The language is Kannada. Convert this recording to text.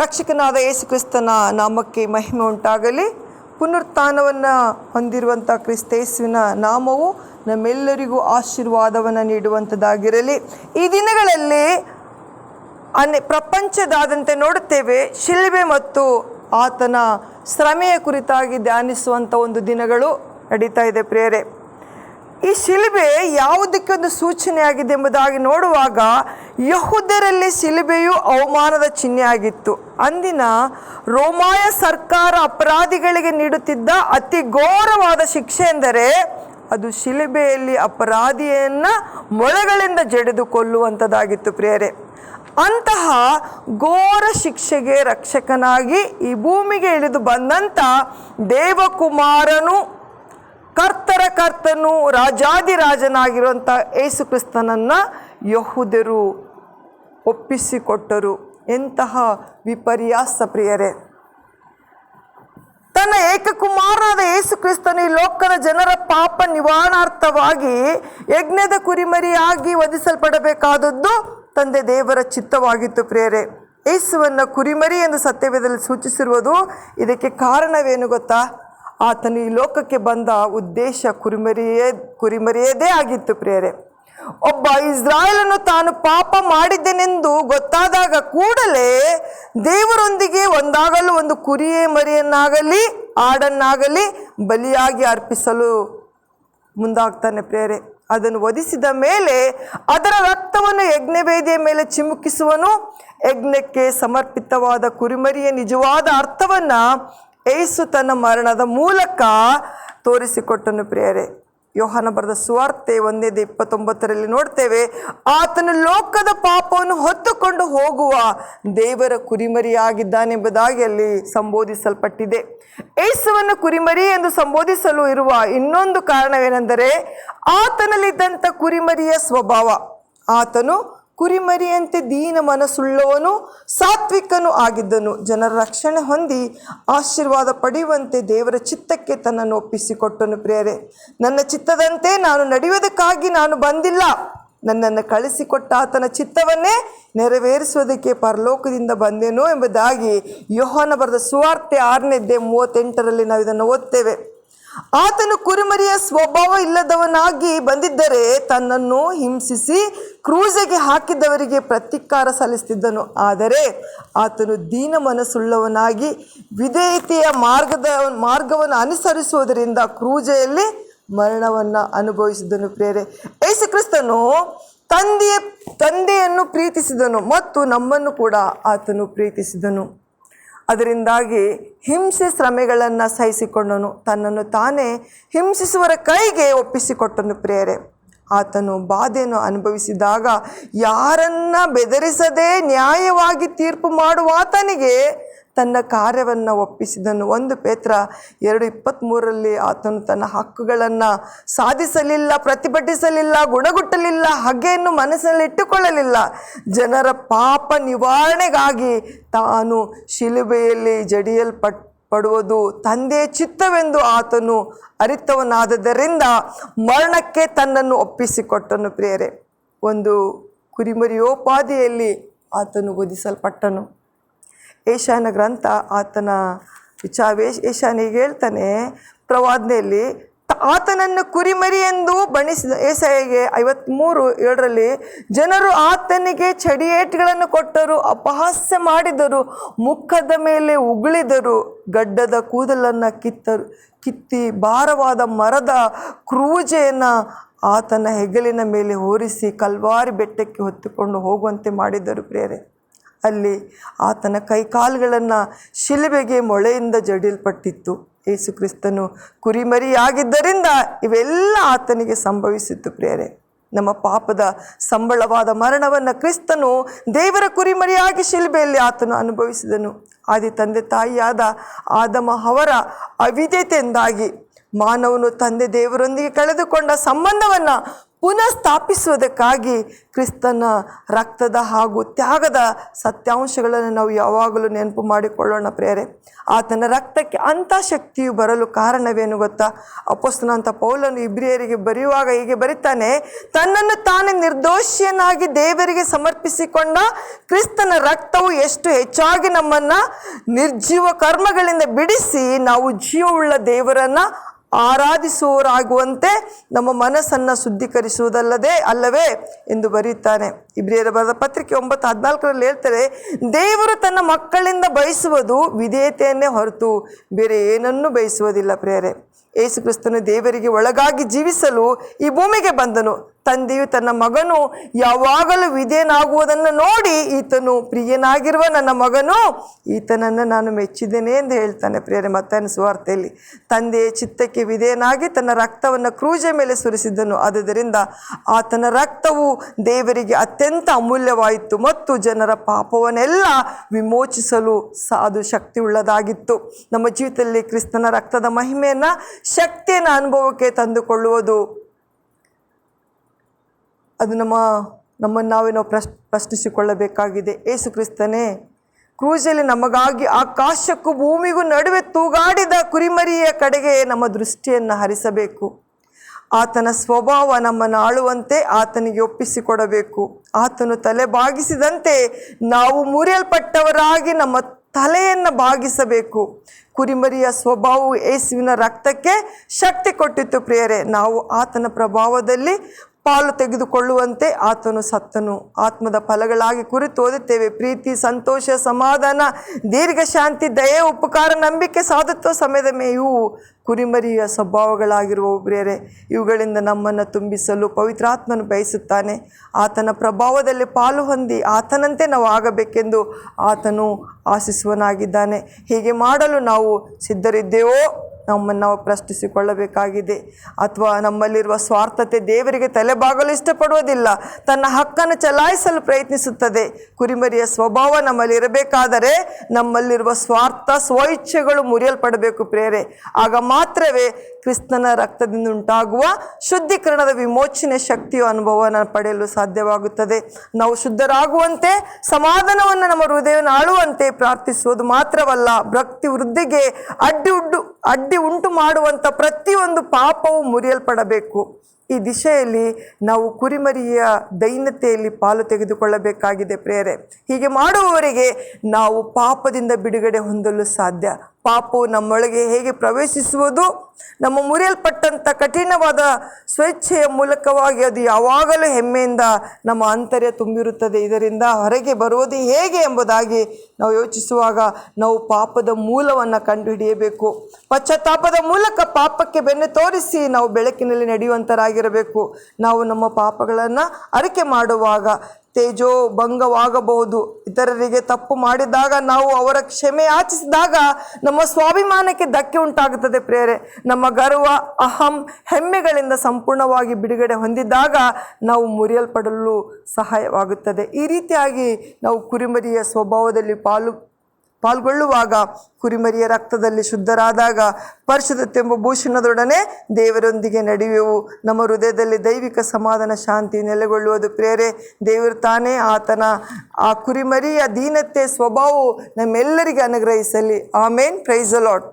ರಕ್ಷಕನಾದ ಯೇಸು ಕ್ರಿಸ್ತನ ನಾಮಕ್ಕೆ ಮಹಿಮೆ ಉಂಟಾಗಲಿ. ಪುನರುತ್ಥಾನವನ್ನು ಹೊಂದಿರುವಂಥ ಕ್ರಿಸ್ತೇಸುವಿನ ನಾಮವು ನಮ್ಮೆಲ್ಲರಿಗೂ ಆಶೀರ್ವಾದವನ್ನು ನೀಡುವಂಥದ್ದಾಗಿರಲಿ ಈ ದಿನಗಳಲ್ಲಿ ಅನೆ ಪ್ರಪಂಚದಾದಂತೆ ನೋಡುತ್ತೇವೆ, ಶಿಲ್ಬೆ ಮತ್ತು ಆತನ ಶ್ರಮೆಯ ಕುರಿತಾಗಿ ಧ್ಯಾನಿಸುವಂಥ ಒಂದು ದಿನಗಳು ನಡೀತಾ ಇದೆ ಪ್ರಿಯರೇ. ಈ ಶಿಲುಬೆ ಯಾವುದಕ್ಕೆ ಒಂದು ಸೂಚನೆಯಾಗಿದೆ ಎಂಬುದಾಗಿ ನೋಡುವಾಗ ಯಹುದರಲ್ಲಿ ಶಿಲುಬೆಯು ಅವಮಾನದ ಚಿಹ್ನೆ ಆಗಿತ್ತು. ಅಂದಿನ ರೋಮಾಯ ಸರ್ಕಾರ ಅಪರಾಧಿಗಳಿಗೆ ನೀಡುತ್ತಿದ್ದ ಅತಿ ಘೋರವಾದ ಶಿಕ್ಷೆ ಎಂದರೆ ಅದು ಶಿಲುಬೆಯಲ್ಲಿ ಅಪರಾಧಿಯನ್ನು ಮೊಳೆಗಳಿಂದ ಜಡೆದುಕೊಳ್ಳುವಂಥದ್ದಾಗಿತ್ತು ಪ್ರಿಯರೇ. ಅಂತಹ ಘೋರ ಶಿಕ್ಷೆಗೆ ರಕ್ಷಕನಾಗಿ ಈ ಭೂಮಿಗೆ ಇಳಿದು ಬಂದಂಥ ದೇವಕುಮಾರನು ಕರ್ತರ ಕರ್ತನು ರಾಜಾದಿರಾಜನಾಗಿರುವಂಥ ಯೇಸು ಕ್ರಿಸ್ತನನ್ನು ಯಹುದರು ಒಪ್ಪಿಸಿಕೊಟ್ಟರು. ಎಂತಹ ವಿಪರ್ಯಾಸ ಪ್ರಿಯರೇ. ತನ್ನ ಏಕಕುಮಾರನಾದ ಯೇಸು ಕ್ರಿಸ್ತನು ಈ ಲೋಕದ ಜನರ ಪಾಪ ನಿವಾರಣಾರ್ಥವಾಗಿ ಯಜ್ಞದ ಕುರಿಮರಿಯಾಗಿ ವಧಿಸಲ್ಪಡಬೇಕಾದದ್ದು ತಂದೆ ದೇವರ ಚಿತ್ತವಾಗಿತ್ತು ಪ್ರಿಯರೇ. ಯೇಸುವನ್ನು ಕುರಿಮರಿ ಎಂದು ಸತ್ಯವೇದಲ್ಲಿ ಸೂಚಿಸಿರುವುದು ಇದಕ್ಕೆ ಕಾರಣವೇನು ಗೊತ್ತಾ? ಆತನು ಈ ಲೋಕಕ್ಕೆ ಬಂದ ಉದ್ದೇಶ ಕುರಿಮರಿಯೇ, ಕುರಿಮರಿಯದೇ ಆಗಿತ್ತು ಪ್ರಿಯರೇ. ಒಬ್ಬ ಇಸ್ರಾಯೇಲನ್ನು ತಾನು ಪಾಪ ಮಾಡಿದ್ದೇನೆಂದು ಗೊತ್ತಾದಾಗ ಕೂಡಲೇ ದೇವರೊಂದಿಗೆ ಒಂದಾಗಲು ಒಂದು ಕುರಿಯೇ ಮರಿಯನ್ನಾಗಲಿ, ಆಡನ್ನಾಗಲಿ ಬಲಿಯಾಗಿ ಅರ್ಪಿಸಲು ಮುಂದಾಗ್ತಾನೆ ಪ್ರೇರೆ ಅದನ್ನು ವಧಿಸಿದ ಮೇಲೆ ಅದರ ರಕ್ತವನ್ನು ಯಜ್ಞವೇದಿಯ ಮೇಲೆ ಚಿಮುಕಿಸುವನು. ಯಜ್ಞಕ್ಕೆ ಸಮರ್ಪಿತವಾದ ಕುರಿಮರಿಯ ನಿಜವಾದ ಅರ್ಥವನ್ನು ಏಸು ತನ್ನ ಮರಣದ ಮೂಲಕ ತೋರಿಸಿಕೊಟ್ಟನು ಪ್ರಿಯರೇ. ಯೋಹಾನ ಬರೆದ ಸುವಾರ್ತೆ ಒಂದೇದ ಇಪ್ಪತ್ತೊಂಬತ್ತರಲ್ಲಿ ನೋಡ್ತೇವೆ, ಆತನ ಲೋಕದ ಪಾಪವನ್ನು ಹೊತ್ತುಕೊಂಡು ಹೋಗುವ ದೇವರ ಕುರಿಮರಿಯಾಗಿದ್ದಾನೆಂಬುದಾಗಿ ಅಲ್ಲಿ ಸಂಬೋಧಿಸಲ್ಪಟ್ಟಿದೆ. ಏಸುವನ್ನು ಕುರಿಮರಿ ಎಂದು ಸಂಬೋಧಿಸಲು ಇರುವ ಇನ್ನೊಂದು ಕಾರಣವೇನೆಂದರೆ, ಆತನಲ್ಲಿದ್ದಂಥ ಕುರಿಮರಿಯ ಸ್ವಭಾವ. ಆತನು ಕುರಿಮರಿಯಂತೆ ದೀನ ಮನಸ್ಸುಳ್ಳವನು, ಸಾತ್ವಿಕನೂ ಆಗಿದ್ದನು. ಜನರ ರಕ್ಷಣೆ ಹೊಂದಿ ಆಶೀರ್ವಾದ ಪಡೆಯುವಂತೆ ದೇವರ ಚಿತ್ತಕ್ಕೆ ತನ್ನನ್ನು ಒಪ್ಪಿಸಿಕೊಟ್ಟನು ಪ್ರೇರೆ ನನ್ನ ಚಿತ್ತದಂತೆ ನಾನು ನಡೆಯುವುದಕ್ಕಾಗಿ ನಾನು ಬಂದಿಲ್ಲ. ನನ್ನನ್ನು ಕಳಿಸಿಕೊಟ್ಟ ಆತನ ಚಿತ್ತವನ್ನೇ ನೆರವೇರಿಸುವುದಕ್ಕೆ ಪರಲೋಕದಿಂದ ಬಂದೆನೋ ಎಂಬುದಾಗಿ ಯೋಹಾನ ಬರೆದ ಸುವಾರ್ತೆ ಆರನೇದ್ದೆ ಮೂವತ್ತೆಂಟರಲ್ಲಿ ನಾವು ಇದನ್ನು ಓದ್ತೇವೆ. ಆತನು ಕುರಿಮರಿಯ ಸ್ವಭಾವ ಇಲ್ಲದವನಾಗಿ ಬಂದಿದ್ದರೆ ತನ್ನನ್ನು ಹಿಂಸಿಸಿ ಕ್ರೂಜೆಗೆ ಹಾಕಿದವರಿಗೆ ಪ್ರತಿಕಾರ ಸಲ್ಲಿಸುತ್ತಿದ್ದನು ಆದರೆ ಆತನು ದೀನ ಮನಸ್ಸುಳ್ಳವನಾಗಿ ವಿಧೇಯತೆಯ ಮಾರ್ಗದ ಮಾರ್ಗವನ್ನು ಅನುಸರಿಸುವುದರಿಂದ ಕ್ರೂಜೆಯಲ್ಲಿ ಮರಣವನ್ನು ಅನುಭವಿಸಿದನು ಪ್ರೇರೆ ಯೇಸು ಕ್ರಿಸ್ತನು ತಂದೆಯ, ತಂದೆಯನ್ನು ಪ್ರೀತಿಸಿದನು ಮತ್ತು ನಮ್ಮನ್ನು ಕೂಡ ಆತನು ಪ್ರೀತಿಸಿದನು. ಅದರಿಂದಾಗಿ ಹಿಂಸೆ ಶ್ರಮೆಗಳನ್ನು ಸಹಿಸಿಕೊಂಡನು. ತನ್ನನ್ನು ತಾನೇ ಹಿಂಸಿಸುವರ ಕೈಗೆ ಒಪ್ಪಿಸಿಕೊಟ್ಟನು ಪ್ರೇರೆ ಆತನು ಬಾಧೆಯನ್ನು ಅನುಭವಿಸಿದಾಗ ಯಾರನ್ನ ಬೆದರಿಸದೆ ನ್ಯಾಯವಾಗಿ ತೀರ್ಪು ಮಾಡುವ ಆತನಿಗೆ ತನ್ನ ಕಾರ್ಯವನ್ನು ಒಪ್ಪಿಸಿದನು. ಒಂದು ಪೇತ್ರ ಎರಡು ಇಪ್ಪತ್ತ್ಮೂರರಲ್ಲಿ ಆತನು ತನ್ನ ಹಕ್ಕುಗಳನ್ನು ಸಾಧಿಸಲಿಲ್ಲ, ಪ್ರತಿಭಟಿಸಲಿಲ್ಲ, ಗುಣಗುಟ್ಟಲಿಲ್ಲ, ಹಗೆಯನ್ನು ಮನಸ್ಸಲ್ಲಿಟ್ಟುಕೊಳ್ಳಲಿಲ್ಲ ಜನರ ಪಾಪ ನಿವಾರಣೆಗಾಗಿ ತಾನು ಶಿಲುಬೆಯಲ್ಲಿ ಜಡಿಯಲ್ಪಟ್ಟ ಪಡುವುದು ತಂದೆಯ ಚಿತ್ತವೆಂದು ಆತನು ಅರಿತವನಾದದರಿಂದ ಮರಣಕ್ಕೆ ತನ್ನನ್ನು ಒಪ್ಪಿಸಿಕೊಟ್ಟನು ಪ್ರಿಯರೇ. ಒಂದು ಕುರಿಮರಿಯೋಪಾದಿಯಲ್ಲಿ ಆತನು ವಧಿಸಲ್ಪಟ್ಟನು. ಏಷಾನ ಗ್ರಂಥ ಆತನ ವಿಚಾರ ಏಷಾನಿಗೆ ಹೇಳ್ತಾನೆ, ಪ್ರವಾದನೆಯಲ್ಲಿ ಆತನನ್ನು ಕುರಿಮರಿ ಎಂದು ಬಣಿಸಿದ ಏಸಾಯಿಗೆ ಐವತ್ತ್ಮೂರು ಏಳರಲ್ಲಿ ಜನರು ಆತನಿಗೆ ಚಡಿಯೇಟ್ಗಳನ್ನು ಕೊಟ್ಟರು, ಅಪಹಾಸ್ಯ ಮಾಡಿದರು, ಮುಖದ ಮೇಲೆ ಉಗುಳಿದರು, ಗಡ್ಡದ ಕೂದಲನ್ನು ಕಿತ್ತರು, ಕಿತ್ತಿ ಭಾರವಾದ ಮರದ ಕ್ರೂಜೆಯನ್ನು ಆತನ ಹೆಗಲಿನ ಮೇಲೆ ಹೋರಿಸಿ ಕಲ್ವಾರಿ ಬೆಟ್ಟಕ್ಕೆ ಹೊತ್ತುಕೊಂಡು ಹೋಗುವಂತೆ ಮಾಡಿದರು ಪ್ರೇರೆ ಅಲ್ಲಿ ಆತನ ಕೈಕಾಲುಗಳನ್ನು ಶಿಲುಬೆಗೆ ಮೊಳೆಯಿಂದ ಜಡಿಲ್ಪಟ್ಟಿತ್ತು. ಯೇಸು ಕ್ರಿಸ್ತನು ಕುರಿಮರಿಯಾಗಿದ್ದರಿಂದ ಇವೆಲ್ಲ ಆತನಿಗೆ ಸಂಭವಿಸಿತ್ತು ಪ್ರಿಯರೇ. ನಮ್ಮ ಪಾಪದ ಸಂಬಳವಾದ ಮರಣವನ್ನು ಕ್ರಿಸ್ತನು ದೇವರ ಕುರಿಮರಿಯಾಗಿ ಶಿಲ್ಬೆಯಲ್ಲಿ ಆತನು ಅನುಭವಿಸಿದನು. ಆದಿ ತಂದೆ ತಾಯಿಯಾದ ಆದಮ ಅವರ ಅವಿದ್ಯತೆಯಿಂದಾಗಿ ಮಾನವನು ತಂದೆ ದೇವರೊಂದಿಗೆ ಕಳೆದುಕೊಂಡ ಸಂಬಂಧವನ್ನು ಪುನಃ ಸ್ಥಾಪಿಸುವುದಕ್ಕಾಗಿ ಕ್ರಿಸ್ತನ ರಕ್ತದ ಹಾಗೂ ತ್ಯಾಗದ ಸತ್ಯಾಂಶಗಳನ್ನು ನಾವು ಯಾವಾಗಲೂ ನೆನಪು ಮಾಡಿಕೊಳ್ಳೋಣ ಪ್ರೇರೆ ಆತನ ರಕ್ತಕ್ಕೆ ಅಂಥ ಶಕ್ತಿಯು ಬರಲು ಕಾರಣವೇನು ಗೊತ್ತಾ? ಅಪಸ್ತನಂಥ ಪೌಲನು ಇಬ್ರಿಯರಿಗೆ ಬರೆಯುವಾಗ ಹೀಗೆ ಬರೀತಾನೆ, ತನ್ನನ್ನು ತಾನೇ ನಿರ್ದೋಷಿಯನಾಗಿ ದೇವರಿಗೆ ಸಮರ್ಪಿಸಿಕೊಂಡ ಕ್ರಿಸ್ತನ ರಕ್ತವು ಎಷ್ಟು ಹೆಚ್ಚಾಗಿ ನಮ್ಮನ್ನು ನಿರ್ಜೀವ ಕರ್ಮಗಳಿಂದ ಬಿಡಿಸಿ ನಾವು ಜೀವವುಳ್ಳ ದೇವರನ್ನ ಆರಾಧಿಸುವವರಾಗುವಂತೆ ನಮ್ಮ ಮನಸ್ಸನ್ನು ಶುದ್ಧೀಕರಿಸುವುದಲ್ಲದೆ ಅಲ್ಲವೇ ಎಂದು ಬರೆಯುತ್ತಾನೆ. ಇಬ್ರಿಯರ ಬರೆದ ಪತ್ರಿಕೆ ಒಂಬತ್ತು ಹದಿನಾಲ್ಕರಲ್ಲಿ ಹೇಳ್ತಾರೆ, ದೇವರು ತನ್ನ ಮಕ್ಕಳಿಂದ ಬಯಸುವುದು ವಿಧೇಯತೆಯನ್ನೇ ಹೊರತು ಬೇರೆ ಏನನ್ನೂ ಬಯಸುವುದಿಲ್ಲ ಪ್ರೇರೆ ಯೇಸು ಕ್ರಿಸ್ತನು ದೇವರಿಗೆ ಒಳಗಾಗಿ ಜೀವಿಸಲು ಈ ಭೂಮಿಗೆ ಬಂದನು. ತಂದೆಯು ತನ್ನ ಮಗನು ಯಾವಾಗಲೂ ವಿಧೇನಾಗುವುದನ್ನು ನೋಡಿ ಈತನು ಪ್ರಿಯನಾಗಿರುವ ನನ್ನ ಮಗನು, ಈತನನ್ನು ನಾನು ಮೆಚ್ಚಿದ್ದೇನೆ ಎಂದು ಹೇಳ್ತಾನೆ ಪ್ರಿಯರೇ. ಮತ್ತನ ಸುವಾರ್ತೆಯಲ್ಲಿ, ತಂದೆಯ ಚಿತ್ತಕ್ಕೆ ವಿಧೇಯನಾಗಿ ತನ್ನ ರಕ್ತವನ್ನು ಕ್ರೂಜೆ ಮೇಲೆ ಸುರಿಸಿದ್ದನು. ಆದುದರಿಂದ ಆತನ ರಕ್ತವು ದೇವರಿಗೆ ಅತ್ಯಂತ ಅಮೂಲ್ಯವಾಯಿತು ಮತ್ತು ಜನರ ಪಾಪವನ್ನೆಲ್ಲ ವಿಮೋಚಿಸಲು ಸಾಧು ಅದು ಶಕ್ತಿ ಉಳ್ಳದಾಗಿತ್ತು ನಮ್ಮ ಜೀವಿತದಲ್ಲಿ ಕ್ರಿಸ್ತನ ರಕ್ತದ ಮಹಿಮೆಯನ್ನು, ಶಕ್ತಿಯನ್ನು ಅನುಭವಕ್ಕೆ ತಂದುಕೊಳ್ಳುವುದು ಅದು ನಮ್ಮ, ನಮ್ಮನ್ನು ನಾವೇ ನಾವು ಪ್ರಶ್, ಪ್ರಶ್ನಿಸಿಕೊಳ್ಳಬೇಕಾಗಿದೆ. ಏಸು ಕ್ರಿಸ್ತನೇ, ಕ್ರೂಜಲ್ಲಿ ನಮಗಾಗಿ ಆಕಾಶಕ್ಕೂ ಭೂಮಿಗೂ ನಡುವೆ ತೂಗಾಡಿದ ಕುರಿಮರಿಯ ಕಡೆಗೆ ನಮ್ಮ ದೃಷ್ಟಿಯನ್ನು ಹರಿಸಬೇಕು. ಆತನ ಸ್ವಭಾವ ನಮ್ಮನ್ನು ಆಳುವಂತೆ ಆತನಿಗೆ ಒಪ್ಪಿಸಿಕೊಡಬೇಕು. ಆತನು ತಲೆ ಬಾಗಿಸಿದಂತೆ ನಾವು ಮುರಿಯಲ್ಪಟ್ಟವರಾಗಿ ನಮ್ಮ ತಲೆಯನ್ನು ಬಾಗಿಸಬೇಕು. ಕುರಿಮರಿಯ ಸ್ವಭಾವವು ಯೇಸುವಿನ ರಕ್ತಕ್ಕೆ ಶಕ್ತಿ ಕೊಟ್ಟಿತ್ತು ಪ್ರಿಯರೇ, ನಾವು ಆತನ ಪ್ರಭಾವದಲ್ಲಿ ಪಾಲು ತೆಗೆದುಕೊಳ್ಳುವಂತೆ ಆತನು ಸತ್ತನು. ಆತ್ಮದ ಫಲಗಳಾಗಿ ಕುರಿತು ಓದುತ್ತೇವೆ. ಪ್ರೀತಿ, ಸಂತೋಷ, ಸಮಾಧಾನ, ದೀರ್ಘ ಶಾಂತಿ, ದಯೆ, ಉಪಕಾರ, ನಂಬಿಕೆ, ಸಾಧುತ್ವ ಸಮಯದ ಮೇವು ಕುರಿಮರಿಯ ಸ್ವಭಾವಗಳಾಗಿರುವ ಪ್ರಿಯರೇ ಇವುಗಳಿಂದ ನಮ್ಮನ್ನು ತುಂಬಿಸಲು ಪವಿತ್ರಾತ್ಮನು ಬಯಸುತ್ತಾನೆ. ಆತನ ಪ್ರಭಾವದಲ್ಲಿ ಪಾಲು ಹೊಂದಿ ಆತನಂತೆ ನಾವು ಆಗಬೇಕೆಂದು ಆತನು ಆಶಿಸುವನಾಗಿದ್ದಾನೆ ಹೀಗೆ ಮಾಡಲು ನಾವು ಸಿದ್ಧರಿದ್ದೇವೋ? ನಮ್ಮನ್ನು ನಾವು ಪ್ರಶ್ನಿಸಿಕೊಳ್ಳಬೇಕಾಗಿದೆ. ಅಥವಾ ನಮ್ಮಲ್ಲಿರುವ ಸ್ವಾರ್ಥತೆ ದೇವರಿಗೆ ತಲೆಬಾಗಲು ಇಷ್ಟಪಡುವುದಿಲ್ಲ. ತನ್ನ ಹಕ್ಕನ್ನು ಚಲಾಯಿಸಲು ಪ್ರಯತ್ನಿಸುತ್ತದೆ. ಕುರಿಮರಿಯ ಸ್ವಭಾವ ನಮ್ಮಲ್ಲಿರಬೇಕಾದರೆ ನಮ್ಮಲ್ಲಿರುವ ಸ್ವಾರ್ಥ, ಸ್ವಇಚ್ಛೆಗಳು ಮುರಿಯಲ್ಪಡಬೇಕು ಪ್ರೇರೆ. ಆಗ ಮಾತ್ರವೇ ಕ್ರಿಸ್ತನ ರಕ್ತದಿಂದ ಉಂಟಾಗುವ ಶುದ್ಧೀಕರಣದ ವಿಮೋಚನೆ ಶಕ್ತಿಯ ಅನುಭವನ ಪಡೆಯಲು ಸಾಧ್ಯವಾಗುತ್ತದೆ. ನಾವು ಶುದ್ಧರಾಗುವಂತೆ, ಸಮಾಧಾನವನ್ನು ನಮ್ಮ ಹೃದಯವನ್ನು ಆಳುವಂತೆ ಪ್ರಾರ್ಥಿಸುವುದು ಮಾತ್ರವಲ್ಲ, ಭಕ್ತಿ ವೃದ್ಧಿಗೆ ಅಡ್ಡಿ ಉಡ್ಡು ಅಡ್ಡಿ ಉಂಟು ಮಾಡುವಂಥ ಪ್ರತಿಯೊಂದು ಪಾಪವು ಮುರಿಯಲ್ಪಡಬೇಕು. ಈ ದಿಶೆಯಲ್ಲಿ ನಾವು ಕುರಿಮರಿಯ ದೈನ್ಯತೆಯಲ್ಲಿ ಪಾಲು ತೆಗೆದುಕೊಳ್ಳಬೇಕಾಗಿದೆ ಪ್ರೇರೆ ಹೀಗೆ ಮಾಡುವವರಿಗೆ ನಾವು ಪಾಪದಿಂದ ಬಿಡುಗಡೆ ಹೊಂದಲು ಸಾಧ್ಯ. ಪಾಪವು ನಮ್ಮೊಳಗೆ ಹೇಗೆ ಪ್ರವೇಶಿಸುವುದು? ನಮ್ಮ ಮುರಿಯಲ್ಪಟ್ಟಂಥ ಕಠಿಣವಾದ ಸ್ವೇಚ್ಛೆಯ ಮೂಲಕವಾಗಿ ಅದು ಯಾವಾಗಲೂ ಹೆಮ್ಮೆಯಿಂದ ನಮ್ಮ ಅಂತರ್ಯ ತುಂಬಿರುತ್ತದೆ. ಇದರಿಂದ ಹೊರಗೆ ಬರುವುದು ಹೇಗೆ ಎಂಬುದಾಗಿ ನಾವು ಯೋಚಿಸುವಾಗ ನಾವು ಪಾಪದ ಮೂಲವನ್ನು ಕಂಡುಹಿಡಿಯಬೇಕು. ಪಶ್ಚಾತ್ತಾಪದ ಮೂಲಕ ಪಾಪಕ್ಕೆ ಬೆನ್ನು ತೋರಿಸಿ ನಾವು ಬೆಳಕಿನಲ್ಲಿ ನಡೆಯುವಂಥರಾಗಿರಬೇಕು ನಾವು ನಮ್ಮ ಪಾಪಗಳನ್ನು ಅರಿಕೆ ಮಾಡುವಾಗ ತೇಜೋ ಭಂಗವಾಗಬಹುದು. ಇತರರಿಗೆ ತಪ್ಪು ಮಾಡಿದಾಗ ನಾವು ಅವರ ಕ್ಷಮೆ ಆಚಿಸಿದಾಗ ನಮ್ಮ ಸ್ವಾಭಿಮಾನಕ್ಕೆ ಧಕ್ಕೆ ಉಂಟಾಗುತ್ತದೆ ಪ್ರೇರೆ ನಮ್ಮ ಗರ್ವ, ಅಹಂ, ಹೆಮ್ಮೆಗಳಿಂದ ಸಂಪೂರ್ಣವಾಗಿ ಬಿಡುಗಡೆ ಹೊಂದಿದಾಗ ನಾವು ಮುರಿಯಲ್ಪಡಲು ಸಹಾಯವಾಗುತ್ತದೆ. ಈ ರೀತಿಯಾಗಿ ನಾವು ಕುರಿಮರಿಯ ಸ್ವಭಾವದಲ್ಲಿ ಪಾಲು ಪಾಲ್ಗೊಳ್ಳುವಾಗ ಕುರಿಮರಿಯ ರಕ್ತದಲ್ಲಿ ಶುದ್ಧರಾದಾಗ ಪರಿಶುದ್ಧತೆಂಬ ಭೂಷಣದೊಡನೆ ದೇವರೊಂದಿಗೆ ನಡೆಯುವೆವು. ನಮ್ಮ ಹೃದಯದಲ್ಲಿ ದೈವಿಕ ಸಮಾಧಾನ ಶಾಂತಿ ನೆಲೆಗೊಳ್ಳುವುದು. ಪ್ರೇರೆ ದೇವರು ತಾನೇ ಆತನ. ಆ ಕುರಿಮರಿಯ ದೀನತೆ ಸ್ವಭಾವವು ನಮ್ಮೆಲ್ಲರಿಗೆ ಅನುಗ್ರಹಿಸಲಿ. ಆಮೇನ್. Praise Lord